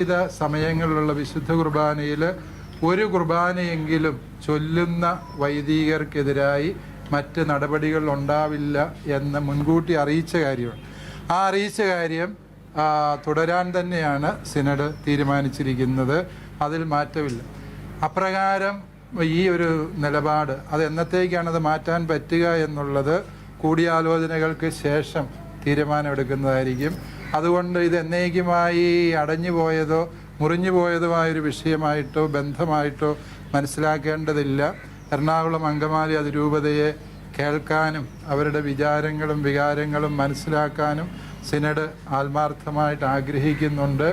വിവിധ സമയങ്ങളിലുള്ള വിശുദ്ധ കുർബാനയിൽ ഒരു കുർബാനയെങ്കിലും ചൊല്ലുന്ന വൈദികർക്കെതിരായി മറ്റ് നടപടികൾ ഉണ്ടാവില്ല എന്ന് മുൻകൂട്ടി അറിയിച്ച കാര്യമാണ്. ആ അറിയിച്ച കാര്യം തുടരാൻ തന്നെയാണ് സിനഡ് തീരുമാനിച്ചിരിക്കുന്നത്. അതിൽ മാറ്റമില്ല. അപ്രകാരം ഈ ഒരു നിലപാട് അത് എന്നത്തേക്കാണത് മാറ്റാൻ പറ്റുക എന്നുള്ളത് കൂടിയാലോചനകൾക്ക് ശേഷം തീരുമാനമെടുക്കുന്നതായിരിക്കും. അതുകൊണ്ട് ഇത് എന്നേക്കുമായി അടഞ്ഞു പോയതോ മുറിഞ്ഞു പോയതുമായൊരു വിഷയമായിട്ടോ ബന്ധമായിട്ടോ മനസ്സിലാക്കേണ്ടതില്ല. എറണാകുളം അങ്കമാലി അതിരൂപതയെ കേൾക്കാനും അവരുടെ വിചാരങ്ങളും വികാരങ്ങളും മനസ്സിലാക്കാനും സിനഡ് ആത്മാർത്ഥമായിട്ട് ആഗ്രഹിക്കുന്നുണ്ട്.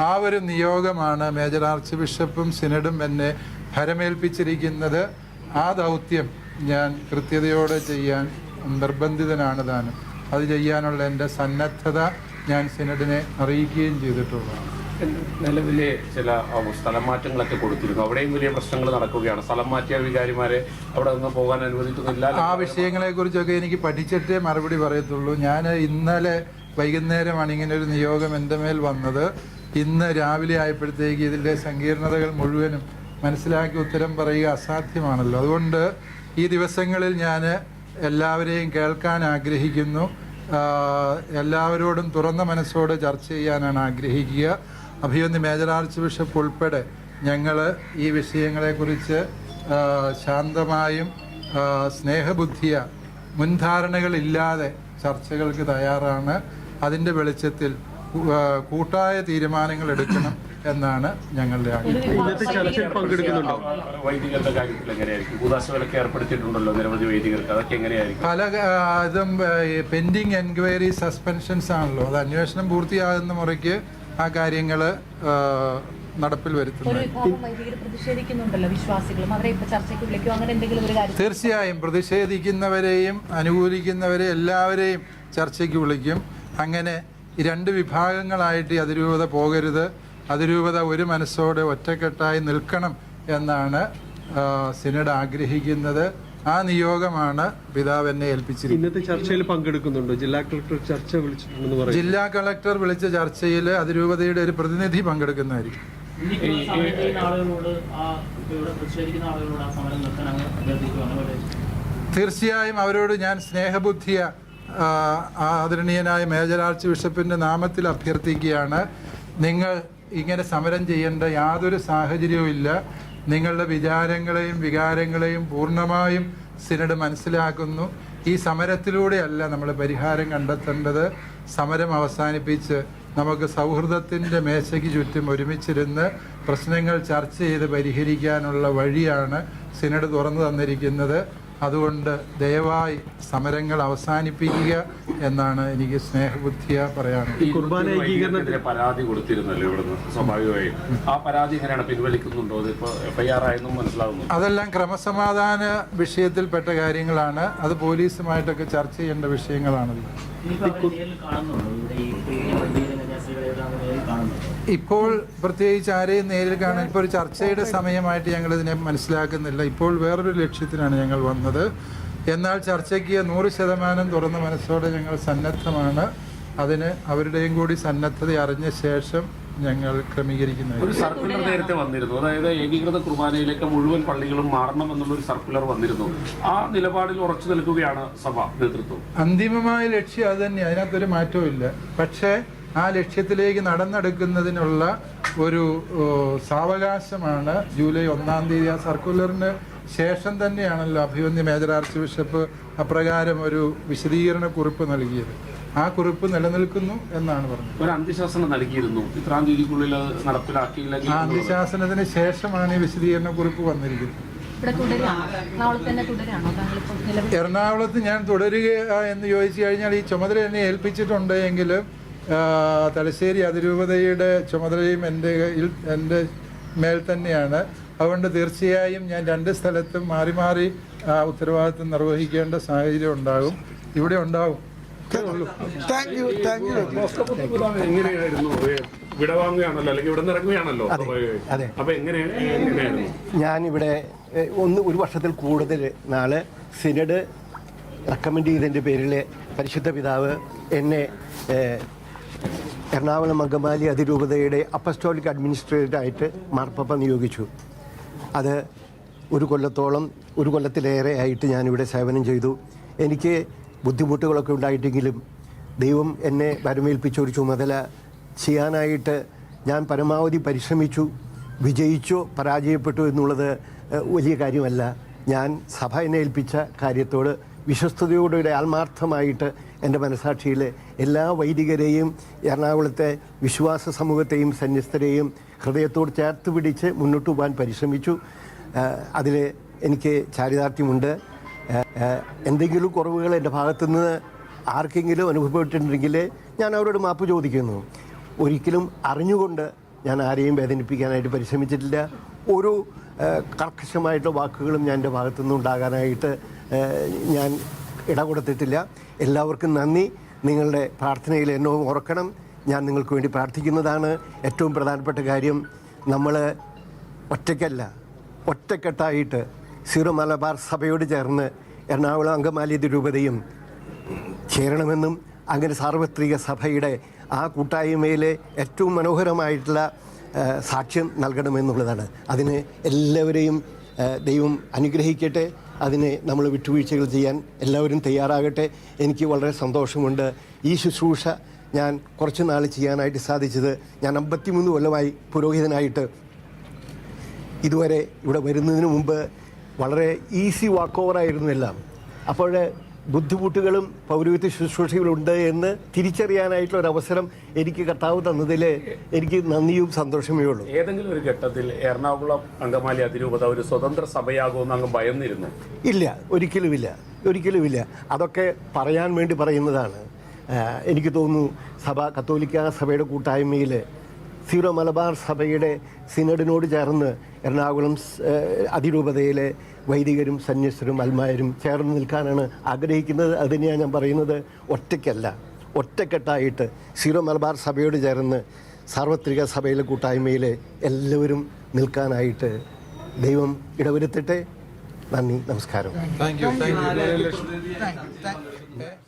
ആ ഒരു നിയോഗമാണ് മേജർ ആർച്ച് ബിഷപ്പും സിനഡും എന്നെ ഭരമേൽപ്പിച്ചിരിക്കുന്നത്. ആ ദൗത്യം ഞാൻ കൃത്യതയോടെ ചെയ്യാൻ നിർബന്ധിതനാണ് താനും. അത് ചെയ്യാനുള്ള എന്റെ സന്നദ്ധത ഞാൻ സെനഡിനെ അറിയിക്കുകയും ചെയ്തിട്ടുള്ളതാണ് നിലവിലെ ചില സ്ഥലം മാറ്റങ്ങളൊക്കെ കൊടുത്തിരുന്നു. അവിടെയും വലിയ പ്രശ്നങ്ങൾ നടക്കുകയാണ്. സ്ഥലം മാറ്റിയ വികാരിമാരെ അവിടെ നിന്ന് പോകാൻ അനുവദിക്കുന്നില്ല. ആ വിഷയങ്ങളെ കുറിച്ചൊക്കെ എനിക്ക് പഠിച്ചിട്ടേ മറുപടി പറയത്തുള്ളൂ. ഞാൻ ഇന്നലെ വൈകുന്നേരമാണ് ഇങ്ങനെ ഒരു നിയോഗം എന്റെ മേൽ വന്നത്. ഇന്ന് രാവിലെ ആയപ്പോഴത്തേക്ക് ഇതിന്റെ സങ്കീർണതകൾ മുഴുവനും മനസ്സിലാക്കി ഉത്തരം പറയുക അസാധ്യമാണല്ലോ. അതുകൊണ്ട് ഈ ദിവസങ്ങളിൽ ഞാൻ എല്ലാവരെയും കേൾക്കാൻ ആഗ്രഹിക്കുന്നു. എല്ലാവരോടും തുറന്ന മനസ്സോട് ചർച്ച ചെയ്യാനാണ് ആഗ്രഹിക്കുക. അഭിയന്തി മേജർ ആർച്ച് ബിഷപ്പ് ഉൾപ്പെടെ ഞങ്ങൾ ഈ വിഷയങ്ങളെക്കുറിച്ച് ശാന്തമായും സ്നേഹബുദ്ധിയ മുൻധാരണകളില്ലാതെ ചർച്ചകൾക്ക് തയ്യാറാണ്. അതിന്റെ വെളിച്ചത്തിൽ കൂട്ടായ തീരുമാനങ്ങൾ എടുക്കണം എന്നാണ് ഞങ്ങളുടെ പല ഇതും പെൻഡിങ് എൻക്വയറി സസ്പെൻഷൻസ് ആണല്ലോ. അത് അന്വേഷണം പൂർത്തിയാകുന്ന മുറയ്ക്ക് ആ കാര്യങ്ങൾ നടപ്പിൽ വരുത്തുന്നത്. വിഭാഗം വൈദികർ വിശ്വാസികളും. അവരെ ഇപ്പൊ ചർച്ചയ്ക്ക് വിളിക്കോ അങ്ങനെ എന്തെങ്കിലും ഒരു കാര്യം തീർച്ചയായും പ്രതിഷേധിക്കുന്നവരെയും അനുകൂലിക്കുന്നവരെയും എല്ലാവരെയും ചർച്ചയ്ക്ക് വിളിക്കും. അങ്ങനെ ഈ രണ്ട് വിഭാഗങ്ങളായിട്ട് ഈ അതിരൂപത പോകരുത്. അതിരൂപത ഒരു മനസ്സോടെ ഒറ്റക്കെട്ടായി നിൽക്കണം എന്നാണ് സിനഡ് ആഗ്രഹിക്കുന്നത്. ആ നിയോഗമാണ് പിതാവ് എന്നെ ഏൽപ്പിച്ചിരിക്കുന്നത്. ഇന്നത്തെ ചർച്ചയിൽ പങ്കെടുക്കുന്നുണ്ടോ? ജില്ലാ കളക്ടർ ചർച്ച വിളിച്ചിട്ടുണ്ടെന്ന് പറയും ജില്ലാ കളക്ടർ വിളിച്ച ചർച്ചയിൽ അതിരൂപതയുടെ ഒരു പ്രതിനിധി പങ്കെടുക്കുന്നതായിരിക്കും. തീർച്ചയായും അവരോട് ഞാൻ സ്നേഹബുദ്ധിയ ആദരണീയനായ മേജർ ആർച്ച് ബിഷപ്പിന്റെ നാമത്തിൽ അഭ്യർത്ഥിക്കുകയാണ് നിങ്ങൾ ഇങ്ങനെ സമരം ചെയ്യേണ്ട യാതൊരു സാഹചര്യവും ഇല്ല. നിങ്ങളുടെ വിചാരങ്ങളെയും വികാരങ്ങളെയും പൂർണമായും സിനഡ് മനസ്സിലാക്കുന്നു. ഈ സമരത്തിലൂടെയല്ല നമ്മൾ പരിഹാരം കണ്ടെത്തേണ്ടത്. സമരം അവസാനിപ്പിച്ച് നമുക്ക് സൗഹൃദത്തിന്റെ മേശയ്ക്ക് ചുറ്റും ഒരുമിച്ചിരുന്ന് പ്രശ്നങ്ങൾ ചർച്ച ചെയ്ത് പരിഹരിക്കാനുള്ള വഴിയാണ് സിനഡ് തുറന്നു തന്നിരിക്കുന്നത്. അതുകൊണ്ട് ദയവായി സമരങ്ങൾ അവസാനിപ്പിക്കുക എന്നാണ് എനിക്ക് സ്നേഹബുദ്ധിയ പറയാനുള്ളത്. കുർബാന ഏകീകരണത്തിന് പരാതി കൊടുത്തിരുന്നല്ലോ ഇവിടുന്ന് സ്വാഭാവികമായും. ആ പരാതി എങ്ങനെയാണ് പിൻവലിക്കുന്നുണ്ടോ? അതിപ്പോ എഫ്ഐആർ ആയെന്നും മനസ്സിലാകുന്നു അതെല്ലാം ക്രമസമാധാന വിഷയത്തിൽപ്പെട്ട കാര്യങ്ങളാണ്. അത് പോലീസുമായിട്ടൊക്കെ ചർച്ച ചെയ്യേണ്ട വിഷയങ്ങളാണല്ലോ. ഇപ്പോൾ പ്രത്യേകിച്ച് ആരെയും നേരിൽ കാണാൻ ഇപ്പോൾ ഒരു ചർച്ചയുടെ സമയമായിട്ട് ഞങ്ങൾ ഇതിനെ മനസ്സിലാക്കുന്നില്ല. ഇപ്പോൾ വേറൊരു ലക്ഷ്യത്തിനാണ് ഞങ്ങൾ വന്നത്. എന്നാൽ ചർച്ചയ്ക്ക് നൂറ് ശതമാനം തുറന്ന മനസ്സോടെ ഞങ്ങൾ സന്നദ്ധമാണ്. അതിന് അവരുടെയും കൂടി സന്നദ്ധത അറിഞ്ഞ ശേഷം ഞങ്ങൾ ഒരു സർക്കുലർ നേരത്തെ വന്നിരുന്നു. അതായത് ഏകീകൃത കുർബാനയിലേക്ക് മുഴുവൻ പള്ളികളും മാറണം എന്നുള്ള ഒരു സർക്കുലർ വന്നിരുന്നു. ആ നിലപാടിൽ ഉറച്ചു നിൽക്കുകയാണ് സഭ നേതൃത്വം. അന്തിമമായ ലക്ഷ്യം അത് തന്നെ. അതിനകത്തൊരു മാറ്റവും ഇല്ല പക്ഷേ ആ ലക്ഷ്യത്തിലേക്ക് നടന്നെടുക്കുന്നതിനുള്ള ഒരു സാവകാശമാണ് ജൂലൈ ഒന്നാം തീയതി. ആ സർക്കുലറിന് ശേഷം തന്നെയാണല്ലോ അഭിവന്യ മേജർ ആർച്ച് ബിഷപ്പ് അപ്രകാരം ഒരു വിശദീകരണ കുറിപ്പ് നൽകിയത്. ആ കുറിപ്പ് നിലനിൽക്കുന്നു എന്നാണ് പറഞ്ഞത്. ഒരു അന്ത്യശാസനം നൽകിയിരുന്നു. ഇത്രാം തീയതിക്കുള്ളിൽ അത് നടപ്പിലാക്കിയില്ലെങ്കിൽ ആ അന്ത്യശാസനത്തിന് ശേഷമാണ് ഈ വിശദീകരണ കുറിപ്പ് വന്നിരിക്കുന്നത്. എറണാകുളത്ത് ഞാൻ തുടരുക എന്ന് ചോദിച്ചു കഴിഞ്ഞാൽ ഈ ചുമതല എന്നെ ഏൽപ്പിച്ചിട്ടുണ്ട് എങ്കിലും തലശ്ശേരി അതിരൂപതയുടെ ചുമതലയും എന്റെ കയ്യിൽ എന്റെ മേൽ തന്നെയാണ്. അതുകൊണ്ട് തീർച്ചയായും ഞാൻ രണ്ട് സ്ഥലത്തും മാറി മാറി ആ ഉത്തരവാദിത്വം നിർവഹിക്കേണ്ട സാഹചര്യം ഉണ്ടാകും. ഇവിടെ എങ്ങനെയായിരുന്നു? ഞാനിവിടെ ഒന്ന് ഒരു വർഷത്തിൽ കൂടുതൽ നാൾ സിനഡ് റെക്കമെൻഡ് ചെയ്തതിന്റെ പേരിൽ പരിശുദ്ധ പിതാവ് എന്നെ എറണാകുളം അങ്കമാലി അതിരൂപതയുടെ അപ്പസ്റ്റോളിക് അഡ്മിനിസ്ട്രേറ്ററായിട്ട് മാർപ്പപ്പ നിയോഗിച്ചു. അത് ഒരു കൊല്ലത്തോളം ഒരു കൊല്ലത്തിലേറെ ആയിട്ട് ഞാനിവിടെ സേവനം ചെയ്തു. എനിക്ക് ബുദ്ധിമുട്ടുകളൊക്കെ ഉണ്ടായിട്ടെങ്കിലും ദൈവം എന്നെ വരമേൽപ്പിച്ച ഒരു ചുമതല ചെയ്യാനായിട്ട് ഞാൻ പരമാവധി പരിശ്രമിച്ചു വിജയിച്ചോ പരാജയപ്പെട്ടു എന്നുള്ളത് വലിയ കാര്യമല്ല. ഞാൻ സഭ എന്നെ ഏൽപ്പിച്ച കാര്യത്തോട് വിശ്വസ്തയോടെ ആത്മാർത്ഥമായിട്ട് എന്റെ മനസാക്ഷിയിലെ എല്ലാ വൈദികരെയും എറണാകുളത്തെ വിശ്വാസ സമൂഹത്തെയും സന്യസ്തരെയും ഹൃദയത്തോട് ചേർത്ത് പിടിച്ച് മുന്നോട്ട് പോകാൻ പരിശ്രമിച്ചു. അതിൽ എനിക്ക് ചാരിതാർത്ഥ്യമുണ്ട്. എന്തെങ്കിലും കുറവുകൾ എന്റെ ഭാഗത്തു നിന്ന് ആർക്കെങ്കിലും അനുഭവപ്പെട്ടിട്ടുണ്ടെങ്കിൽ ഞാൻ അവരോട് മാപ്പ് ചോദിക്കുന്നു. ഒരിക്കലും അറിഞ്ഞുകൊണ്ട് ഞാൻ ആരെയും വേദനിപ്പിക്കാനായിട്ട് പരിശ്രമിച്ചിട്ടില്ല. ഒരു കർക്കശമായിട്ടുള്ള വാക്കുകളും ഞാൻ എന്റെ ഭാഗത്തുനിന്ന് ഉണ്ടാകാനായിട്ട് ഏഹ്, ഞാൻ ഇടകൊടുത്തിട്ടില്ല. എല്ലാവർക്കും നന്ദി. നിങ്ങളുടെ പ്രാർത്ഥനയിൽ എന്നെ ഓർക്കണം. ഞാൻ നിങ്ങൾക്ക് വേണ്ടി പ്രാർത്ഥിക്കുന്നതാണ് ഏറ്റവും പ്രധാനപ്പെട്ട കാര്യം. നമ്മൾ ഒറ്റയ്ക്കല്ല ഒറ്റക്കെട്ടായിട്ട് സീറോ മലബാർ സഭയോട് ചേർന്ന് എറണാകുളം അങ്കമാലി രൂപതയും ചേരണമെന്നും അങ്ങനെ സാർവത്രിക സഭയുടെ ആ കൂട്ടായ്മയിലെ ഏറ്റവും മനോഹരമായിട്ടുള്ള സാക്ഷ്യം നൽകണമെന്നുള്ളതാണ്. അതിന് എല്ലാവരെയും ദൈവം അനുഗ്രഹിക്കട്ടെ. അതിന് നമ്മൾ വിട്ടുവീഴ്ചകൾ ചെയ്യാൻ എല്ലാവരും തയ്യാറാകട്ടെ. എനിക്ക് വളരെ സന്തോഷമുണ്ട്. ഈ ശുശ്രൂഷ ഞാൻ കുറച്ച് നാൾ ചെയ്യാനായിട്ട് സാധിച്ചത് ഞാൻ അമ്പത്തിമൂന്ന് കൊല്ലമായി പുരോഹിതനായിട്ട് ഇതുവരെ ഇവിടെ വരുന്നതിന് മുമ്പ് വളരെ ഈസി വാക്ക് ഓവറായിരുന്നു എല്ലാം. അപ്പോൾ ബുദ്ധിമുട്ടുകളും പൗരോഹിത്യ ശുശ്രൂഷകളുണ്ട് എന്ന് തിരിച്ചറിയാനായിട്ടുള്ള ഒരു അവസരം എനിക്ക് കർത്താവ് തന്നതിൽ എനിക്ക് നന്ദിയും സന്തോഷമേ ഉള്ളൂ. ഏതെങ്കിലും ഒരു ഘട്ടത്തിൽ എറണാകുളം അങ്കമാലി അതിരൂപത ഒരു സ്വതന്ത്ര സഭയാകുമെന്ന് അങ്ങ് ഭയന്നിരുന്നു? ഇല്ല ഒരിക്കലുമില്ല ഒരിക്കലുമില്ല. അതൊക്കെ പറയാൻ വേണ്ടി പറയുന്നതാണ്. എനിക്ക് തോന്നുന്നു സഭ കത്തോലിക്ക സഭയുടെ കൂട്ടായ്മയിൽ സീറോ മലബാർ സഭയുടെ സിനഡിനോട് ചേർന്ന് എറണാകുളം അതിരൂപതയിലെ വൈദികരും സന്യസ്തരും അൽമാരും ചേർന്ന് നിൽക്കാനാണ് ആഗ്രഹിക്കുന്നത്. അതിനെയാണ് ഞാൻ പറയുന്നത്. ഒറ്റയ്ക്കല്ല. ഒറ്റക്കെട്ടായിട്ട് സീറോ മലബാർ സഭയോട് ചേർന്ന് സാർവത്രിക സഭയിലെ കൂട്ടായ്മയിൽ എല്ലാവരും നിൽക്കാനായിട്ട് ദൈവം ഇടവരുത്തട്ടെ. നന്ദി. നമസ്കാരം. Thank you thank you